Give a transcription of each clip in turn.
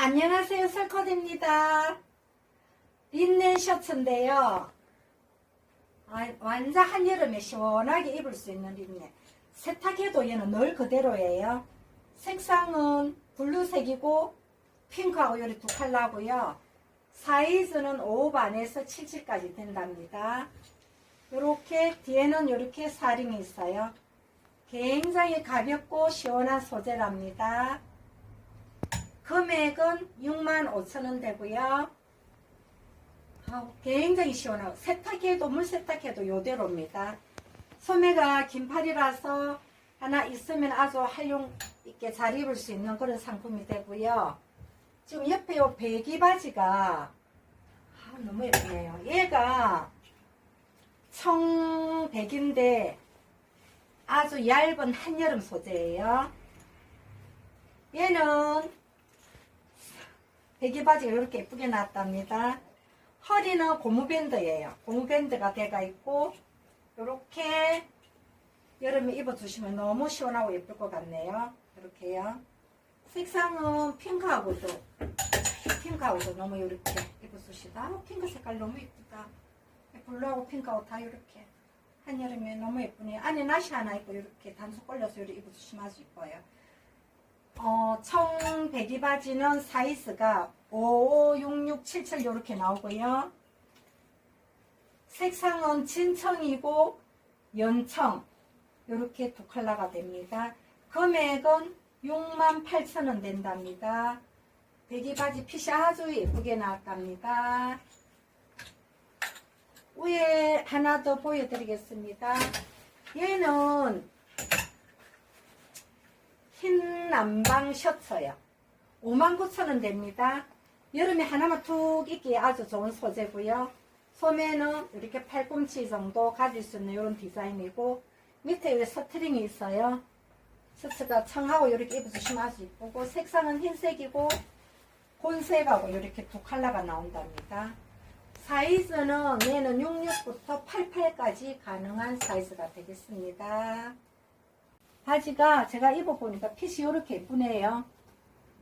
안녕하세요 설컷입니다. 린넨 셔츠인데요. 아, 완전 한여름에 시원하게 입을 수 있는 린넨. 세탁해도 얘는 늘 그대로예요. 색상은 블루색이고 핑크하고 요리 두 컬러고요. 사이즈는 5 반에서 77까지 된답니다. 이렇게 뒤에는 이렇게 사링이 있어요. 굉장히 가볍고 시원한 소재랍니다 금액은 65,000원 되고요. 아우, 굉장히 시원하고 세탁해도 물 세탁해도 요대로입니다. 소매가 긴팔이라서 하나 있으면 아주 활용 있게 잘 입을 수 있는 그런 상품이 되고요. 지금 옆에 요 배기 바지가 아, 너무 예쁘네요. 얘가 청백인데 아주 얇은 한여름 소재예요. 얘는 배기 바지가 이렇게 예쁘게 나왔답니다. 허리는 고무밴드예요. 고무밴드가 돼가 있고 이렇게 여름에 입어주시면 너무 시원하고 예쁠 것 같네요. 이렇게요. 색상은 핑크하고도 핑크하고도 너무 이렇게 입어주시다. 아, 핑크 색깔 너무 예쁘다. 블루하고 핑크하고 다 이렇게 한여름에 너무 예쁘네요. 안에 나시 하나 있고 이렇게 단속 걸려서 이렇게 입어주시면 아주 예뻐요. 어, 청 배기 바지는 사이즈가 5, 6, 6, 7, 7 이렇게 나오고요. 색상은 진청이고 연청 이렇게 두 컬러가 됩니다. 금액은 68,000원 된답니다. 배기 바지 핏이 아주 예쁘게 나왔답니다. 위에 하나 더 보여드리겠습니다. 얘는 흰 남방 셔츠요. 59,000원 됩니다. 여름에 하나만 툭 입기에 아주 좋은 소재고요. 소매는 이렇게 팔꿈치 정도 가질 수 있는 이런 디자인이고 밑에 왜 서트링이 있어요. 셔츠가 청하고 이렇게 입어주시면 아주 이쁘고 색상은 흰색이고 곤색하고 이렇게 두 컬러가 나온답니다. 사이즈는 얘는 66부터 88까지 가능한 사이즈가 되겠습니다. 바지가 제가 입어보니까 핏이 이렇게 예쁘네요.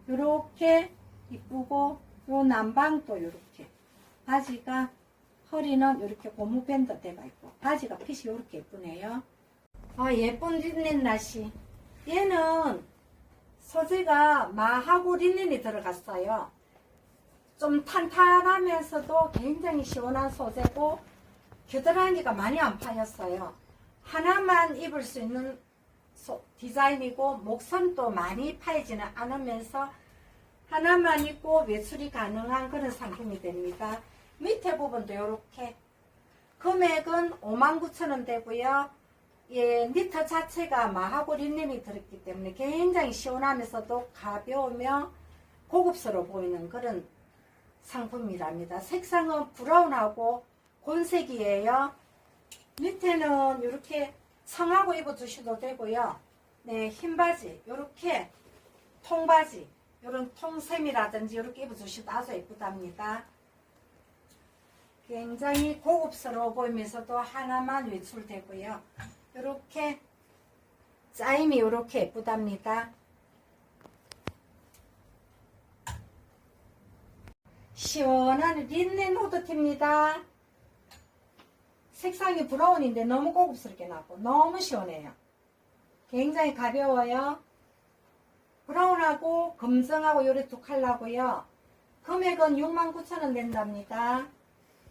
이렇게 이쁘고 요 남방도 이렇게 바지가 허리는 이렇게 고무 밴드 대가 있고 바지가 핏이 이렇게 예쁘네요. 아 예쁜 린넨 나시 얘는 소재가 마하고 린넨이 들어갔어요. 좀 탄탄하면서도 굉장히 시원한 소재고 겨드랑이가 많이 안 파였어요. 하나만 입을 수 있는 소- 디자인이고 목선도 많이 파이지는 않으면서 하나만 입고 외출이 가능한 그런 상품이 됩니다. 밑에 부분도 이렇게 금액은 59,000원 되고요. 예, 니터 자체가 마하고 린넨이 들었기 때문에 굉장히 시원하면서도 가벼우며 고급스러워 보이는 그런 상품이랍니다. 색상은 브라운하고 곤색이에요. 밑에는 이렇게 청하고 입어주셔도 되고요. 네, 흰 바지, 이렇게 통바지, 이런 통샘이라든지 이렇게 입어주셔도 아주 예쁘답니다. 굉장히 고급스러워 보이면서도 하나만 외출되고요. 이렇게 짜임이 이렇게 예쁘답니다. 시원한 린넨 후드티입니다. 색상이 브라운인데 너무 고급스럽게 나고 너무 시원해요. 굉장히 가벼워요. 브라운하고 검정하고 요래 두 컬러고요. 금액은 69,000원 된답니다.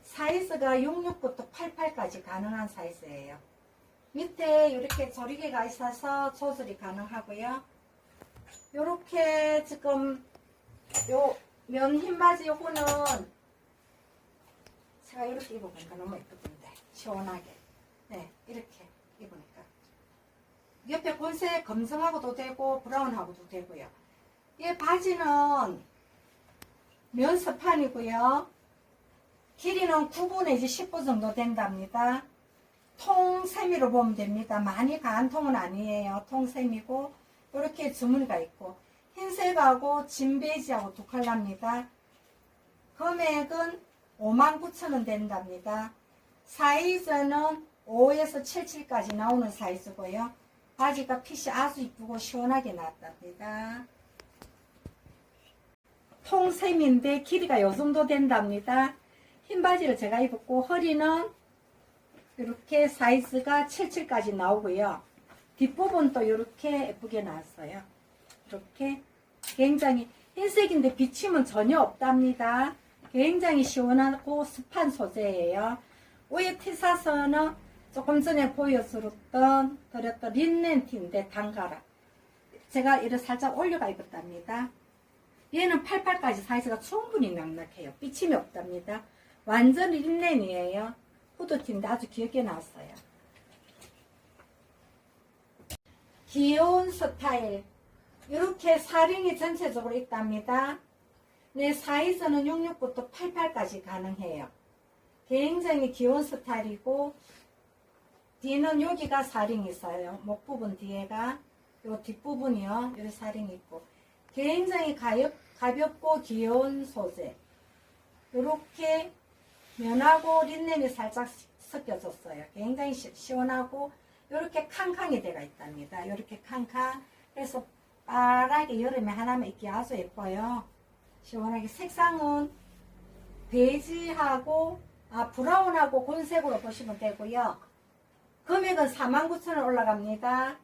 사이즈가 66부터 88까지 가능한 사이즈예요. 밑에 이렇게 조리개가 있어서 조절이 가능하고요. 요렇게 지금 요 면 흰 바지 요거는 제가 이렇게 입어보니까 너무 예쁘던데 시원하게. 네 이렇게 입으니까 옆에 본색 검정하고도 되고 브라운하고도 되고요. 이 바지는 면 스판이고요. 길이는 9분 내지 10분 정도 된답니다. 통 세미로 보면 됩니다. 많이 가한 통은 아니에요. 통 세미고 이렇게 주머니가 있고. 흰색하고 진베이지하고 두 컬러입니다. 금액은 59,000원 된답니다. 사이즈는 5에서 77까지 나오는 사이즈고요. 바지가 핏이 아주 이쁘고 시원하게 나왔답니다. 통셈인데 길이가 요 정도 된답니다. 흰 바지를 제가 입었고 허리는 이렇게 사이즈가 77까지 나오고요. 뒷부분도 이렇게 예쁘게 나왔어요. 이렇게 굉장히 흰색인데 비침은 전혀 없답니다. 굉장히 시원하고 습한 소재예요. 위에 티사선은 조금 전에 보여드렸던 드렸던 린넨 티인데 단가라. 제가 이를 살짝 올려가 입었답니다. 얘는 88까지 사이즈가 충분히 낭낙해요. 삐침이 없답니다. 완전 린넨이에요. 후드티인데 아주 귀엽게 나왔어요. 귀여운 스타일. 이렇게 사링이 전체적으로 있답니다. 내 사이즈는 66부터 88까지 가능해요. 굉장히 귀여운 스타일이고 뒤는 여기가 사링 있어요. 목 부분 뒤에가 요 뒷부분이요. 여기 사링 있고 굉장히 가볍, 가볍고 귀여운 소재. 이렇게 면하고 린넨이 살짝 섞여졌어요. 굉장히 시, 시원하고 이렇게 캉캉이 되어 있답니다. 이렇게 캉캉. 그래서 빠르게 여름에 하나만 입기 아주 예뻐요. 시원하게 색상은 베이지하고 아, 브라운하고 곤색으로 보시면 되고요. 금액은 49,000원 올라갑니다.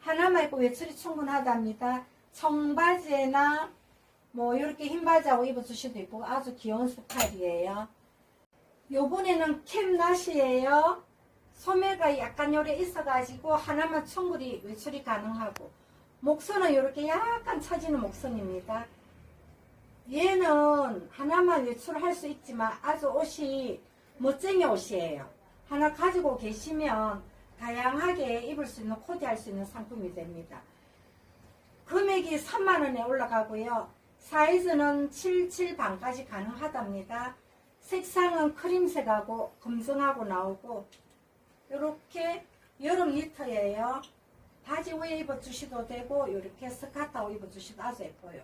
하나만 입고 외출이 충분하답니다. 청바지나 뭐 이렇게 흰 바지하고 입어줄 수도 있고 아주 귀여운 스타일이에요. 요번에는 캡낫이에요. 소매가 약간 요래 있어가지고 하나만 충분히 외출이 가능하고 목선은 이렇게 약간 처지는 목선입니다. 얘는 하나만 외출할 수 있지만 아주 옷이 멋쟁이 옷이에요. 하나 가지고 계시면 다양하게 입을 수 있는 코디 할 수 있는 상품이 됩니다. 금액이 3만원에 올라가고요. 사이즈는 77 반까지 가능하답니다. 색상은 크림색하고 금성하고 나오고 이렇게 여름 니트예요. 바지 위에 입어주셔도 되고 이렇게 스카트하고 입어주셔도 아주 예뻐요.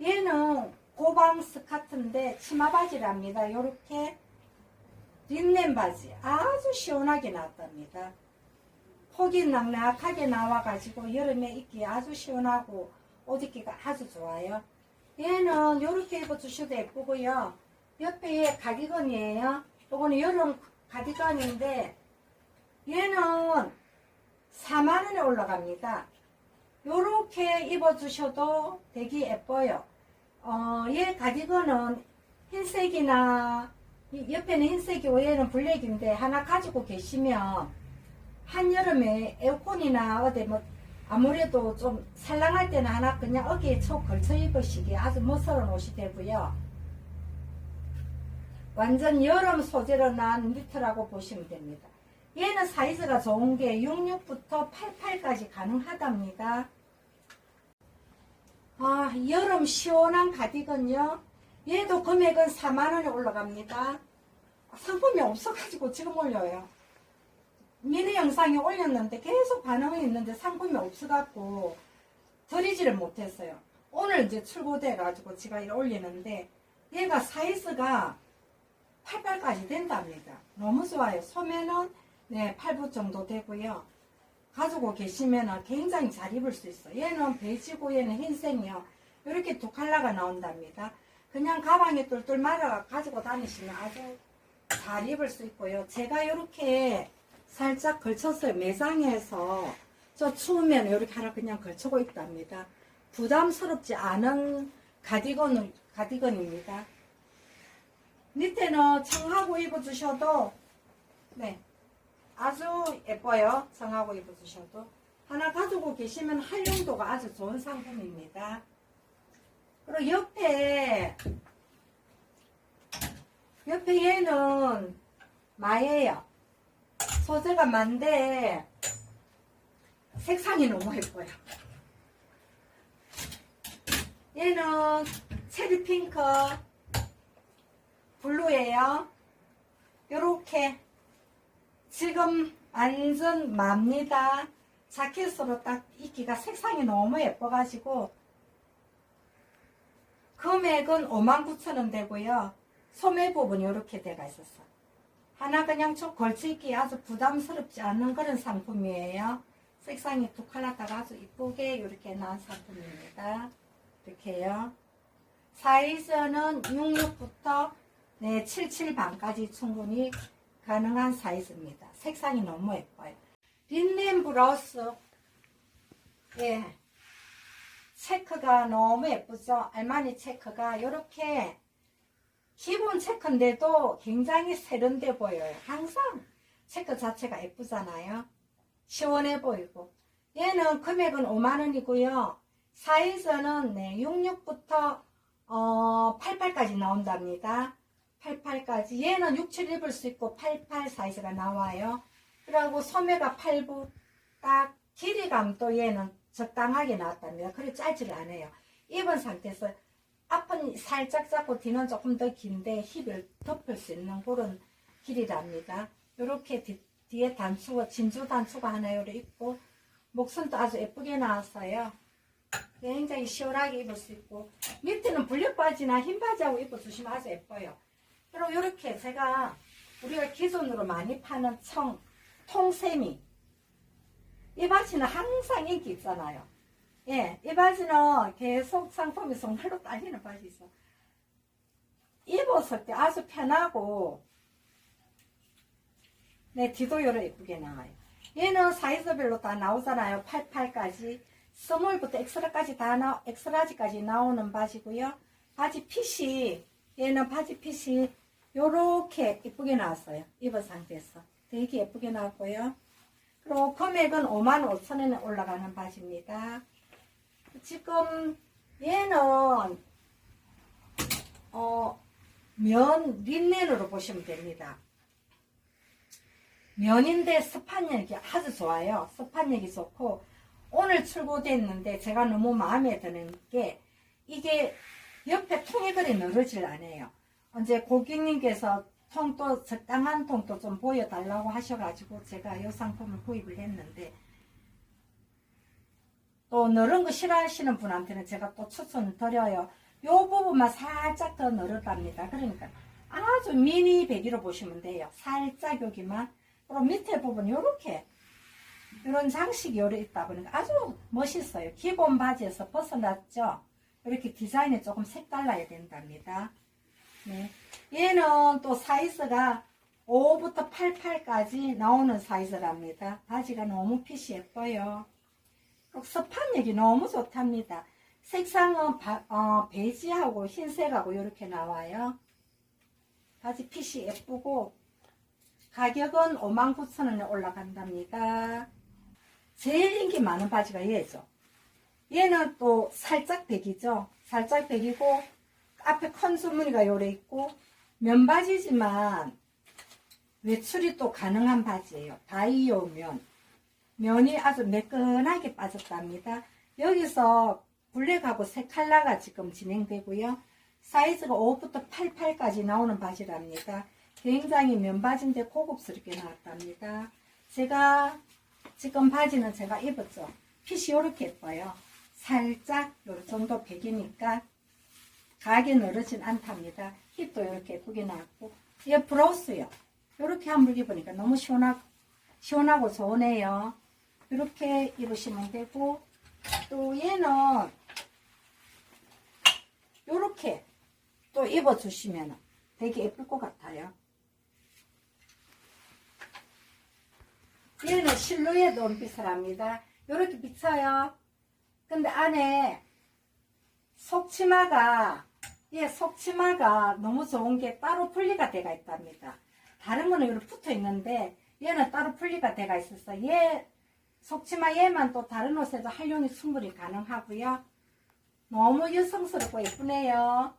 얘는 고방 스카트인데 치마 바지랍니다. 이렇게 린넨 바지 아주 시원하게 나왔답니다. 폭이 낭낙하게 나와가지고 여름에 입기 아주 시원하고 옷 입기가 아주 좋아요. 얘는 이렇게 입어주셔도 예쁘고요. 옆에 가디건이에요. 이거는 여름 가디건인데 얘는 4만원에 올라갑니다. 요렇게 입어주셔도 되게 예뻐요. 어, 얘 가디건은 흰색이나 이 옆에는 흰색이 위에는 블랙인데 하나 가지고 계시면 한여름에 에어컨이나 어디 뭐 아무래도 좀 살랑할 때는 하나 그냥 어깨에 촉 걸쳐 입으시기 아주 멋스러운 옷이 되고요. 완전 여름 소재로 난 니트라고 보시면 됩니다. 얘는 사이즈가 좋은 게 66부터 88까지 가능하답니다. 아, 여름 시원한 가디건요. 얘도 금액은 4만원에 올라갑니다. 상품이 없어가지고 지금 올려요. 미니 영상에 올렸는데 계속 반응이 있는데 상품이 없어갖고 드리지를 못했어요. 오늘 이제 출고돼가지고 제가 이걸 올리는데 얘가 사이즈가 88까지 된답니다. 너무 좋아요. 소매는 네, 8부 정도 되고요. 가지고 계시면 굉장히 잘 입을 수 있어요. 얘는 베이지고 얘는 흰색이요. 이렇게 두 컬러가 나온답니다. 그냥 가방에 똘똘 말아 가지고 다니시면 아주 잘 입을 수 있고요. 제가 이렇게 살짝 걸쳤어요. 매장에서 저 추우면 이렇게 하나 그냥 걸치고 있답니다. 부담스럽지 않은 가디건, 가디건입니다. 밑에는 청하고 입어주셔도 네 아주 예뻐요. 청하고 입어주셔도 하나 가지고 계시면 활용도가 아주 좋은 상품입니다. 그리고 옆에 옆에 얘는 마예요. 소재가 만데 색상이 너무 예뻐요. 얘는 체리 핑크 블루예요. 요렇게 지금 완전 맙니다. 자켓으로 딱 입기가 색상이 너무 예뻐가지고 금액은 59,000원 되고요. 소매 부분이 이렇게 돼가 있었어. 하나 그냥 쭉 걸치기 아주 부담스럽지 않은 그런 상품이에요. 색상이 두 컬러가 아주 이쁘게 이렇게 나온 상품입니다. 이렇게요. 사이즈는 66부터 네, 77 반까지 충분히 가능한 사이즈입니다. 색상이 너무 예뻐요. 린넨 브라우스. 예. 체크가 너무 예쁘죠? 알마니 체크가 이렇게 기본 체크인데도 굉장히 세련돼 보여요. 항상 체크 자체가 예쁘잖아요. 시원해 보이고. 얘는 금액은 5만원이고요. 사이즈는 네, 66부터 어, 88까지 나온답니다. 88까지. 얘는 67 입을 수 있고 88 사이즈가 나와요. 그리고 소매가 8부 딱 길이감도 얘는 적당하게 나왔답니다. 그리 짧지를 않아요. 입은 상태에서 앞은 살짝 작고 뒤는 조금 더 긴데 힙을 덮을 수 있는 그런 길이랍니다. 이렇게 뒤, 에 단추가 진주 단추가 하나 요래 있고 목선도 아주 예쁘게 나왔어요. 굉장히 시원하게 입을 수 있고 밑에는 블랙 바지나 흰 바지하고 입어주시면 아주 예뻐요. 그리고 이렇게 제가 우리가 기존으로 많이 파는 청 통세미 이 바지는 항상 인기 있잖아요. 예, 이 바지는 계속 상품이 정말로 딸리는 바지 있어. 입었을 때 아주 편하고 네, 뒤도 요래 예쁘게 나와요. 얘는 사이즈별로 다 나오잖아요. 88까지. 스몰부터 엑스라까지 다 나, 엑스라지까지 나오는 바지고요. 바지 핏이, 얘는 바지 핏이 요렇게 예쁘게 나왔어요. 입은 상태에서. 되게 예쁘게 나왔고요. 그리고 금액은 5만 5천 원에 올라가는 바지입니다. 지금 얘는 어, 면 린넨으로 보시면 됩니다. 면인데 스판력이 아주 좋아요. 스판력이 좋고 오늘 출고됐는데 제가 너무 마음에 드는 게 이게 옆에 통이 그리 늘어질 않아요. 언제 고객님께서 통도 적당한 통도 좀 보여달라고 하셔가지고 제가 이 상품을 구입을 했는데 또 늘은 거 싫어하시는 분한테는 제가 또 추천을 드려요. 요 부분만 살짝 더 늘었답니다. 그러니까 아주 미니 배기로 보시면 돼요. 살짝 여기만. 그리고 밑에 부분 요렇게 이런 장식이 요래 있다 보니까 아주 멋있어요. 기본 바지에서 벗어났죠. 이렇게 디자인이 조금 색달라야 된답니다. 네. 얘는 또 사이즈가 5부터 88까지 나오는 사이즈랍니다. 바지가 너무 핏이 예뻐요. 스판력이 너무 좋답니다. 색상은 바, 어, 베이지하고 흰색하고 이렇게 나와요. 바지 핏이 예쁘고 가격은 59,000원에 올라간답니다. 제일 인기 많은 바지가 얘죠. 얘는 또 살짝 백이죠. 살짝 백이고 앞에 컨수무늬가 요래 있고 면바지지만 외출이 또 가능한 바지예요. 다이오 면. 면이 아주 매끈하게 빠졌답니다. 여기서 블랙하고 세 컬러가 지금 진행되고요. 사이즈가 5부터 88까지 나오는 바지랍니다. 굉장히 면바지인데 고급스럽게 나왔답니다. 제가 지금 바지는 제가 입었죠. 핏이 이렇게 예뻐요. 살짝 요 정도 백이니까 가게 늘어진 않답니다. 힙도 이렇게 나왔고 이게 브라우스요. 이렇게 한번 입으니까 너무 시원하고 시원하고 좋으네요. 이렇게 입으시면 되고 또 얘는 이렇게 또 입어주시면 되게 예쁠 것 같아요. 얘는 실루엣 원피스를 합니다. 이렇게 비쳐요. 근데 안에 속치마가 예, 속치마가 너무 좋은 게 따로 분리가 돼가 있답니다. 다른 거는 이렇게 붙어 있는데 얘는 따로 분리가 돼가 있어서 얘 속치마 얘만 또 다른 옷에도 활용이 충분히 가능하고요. 너무 여성스럽고 예쁘네요.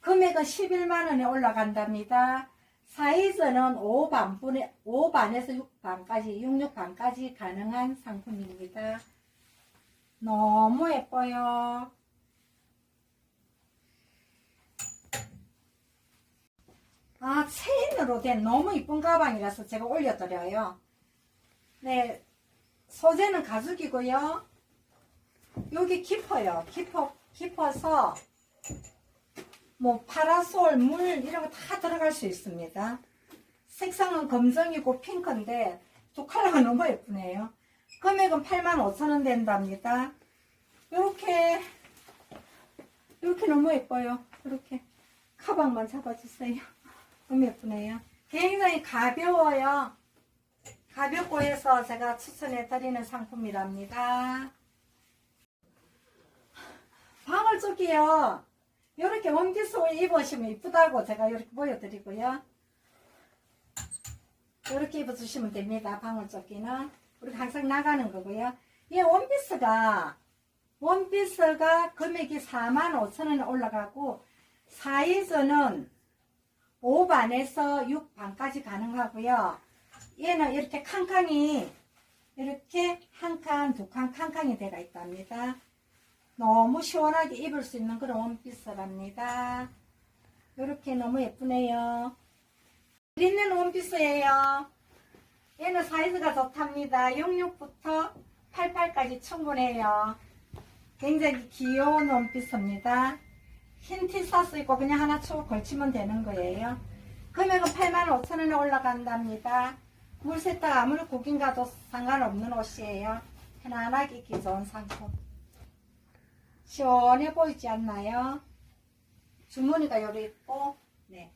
금액은 11만원에 올라간답니다. 사이즈는 5반분에, 5반에서 6반까지, 66반까지 가능한 상품입니다. 너무 예뻐요. 아, 체인으로 된 너무 이쁜 가방이라서 제가 올려드려요. 네, 소재는 가죽이고요. 여기 깊어요. 깊어, 깊어서 뭐 파라솔, 물 이런 거 다 들어갈 수 있습니다. 색상은 검정이고 핑크인데 두 컬러가 너무 예쁘네요. 금액은 85,000원 된답니다. 이렇게 이렇게 너무 예뻐요. 이렇게 가방만 잡아주세요. 너무 예쁘네요. 굉장히 가벼워요. 가볍고 해서 제가 추천해 드리는 상품이랍니다. 방울 쪽이요. 이렇게 원피스 입으시면 이쁘다고 제가 이렇게 보여드리고요. 이렇게 입어주시면 됩니다. 방울 조끼는. 우리 항상 나가는 거고요. 이 원피스가, 원피스가 금액이 45,000원에 올라가고, 사이즈는 5 반에서 6 반까지 가능하고요. 얘는 이렇게 칸칸이, 이렇게 한 칸, 두 칸, 칸칸이 되어 있답니다. 너무 시원하게 입을 수 있는 그런 원피스랍니다. 이렇게 너무 예쁘네요. 있는 원피스예요. 얘는 사이즈가 좋답니다. 66부터 88까지 충분해요. 굉장히 귀여운 원피스입니다. 흰 티셔츠 입고 그냥 하나 쭉 걸치면 되는 거예요. 금액은 85,000원에 올라간답니다. 물 세탁 아무리 구긴 가도 상관없는 옷이에요. 편안하게 입기 좋은 상품. 시원해 보이지 않나요? 주머니가 요리 있고, 네.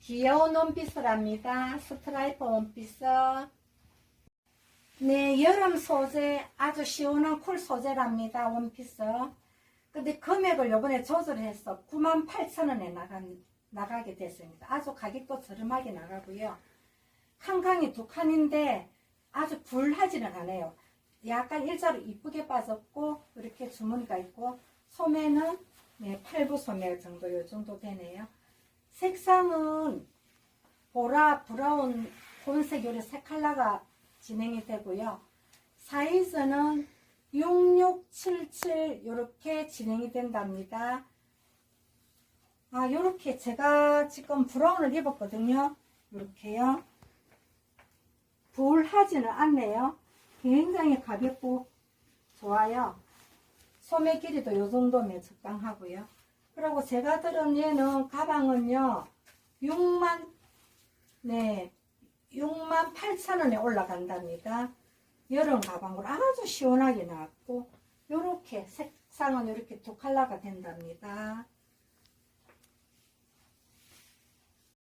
귀여운 원피스랍니다. 스트라이프 원피스. 네, 여름 소재, 아주 시원한 쿨 소재랍니다. 원피스. 근데 금액을 요번에 조절해서 98,000원에 나가, 나가게 됐습니다. 아주 가격도 저렴하게 나가고요. 칸칸이 두 칸인데 아주 불하지는 않아요. 약간 일자로 이쁘게 빠졌고, 이렇게 주머니가 있고, 소매는 네, 8부 소매 정도, 요 정도 되네요. 색상은 보라, 브라운, 본색 요리 세 컬러가 진행이 되고요. 사이즈는 6677 이렇게 진행이 된답니다. 아, 요렇게 제가 지금 브라운을 입었거든요. 이렇게요. 불하지는 않네요. 굉장히 가볍고 좋아요. 소매 길이도 요 정도면 적당하고요. 그리고 제가 들은 얘는 가방은요, 6만, 네, 6만 8천 원에 올라간답니다. 여름 가방으로 아주 시원하게 나왔고, 요렇게 색상은 이렇게 두 컬러가 된답니다.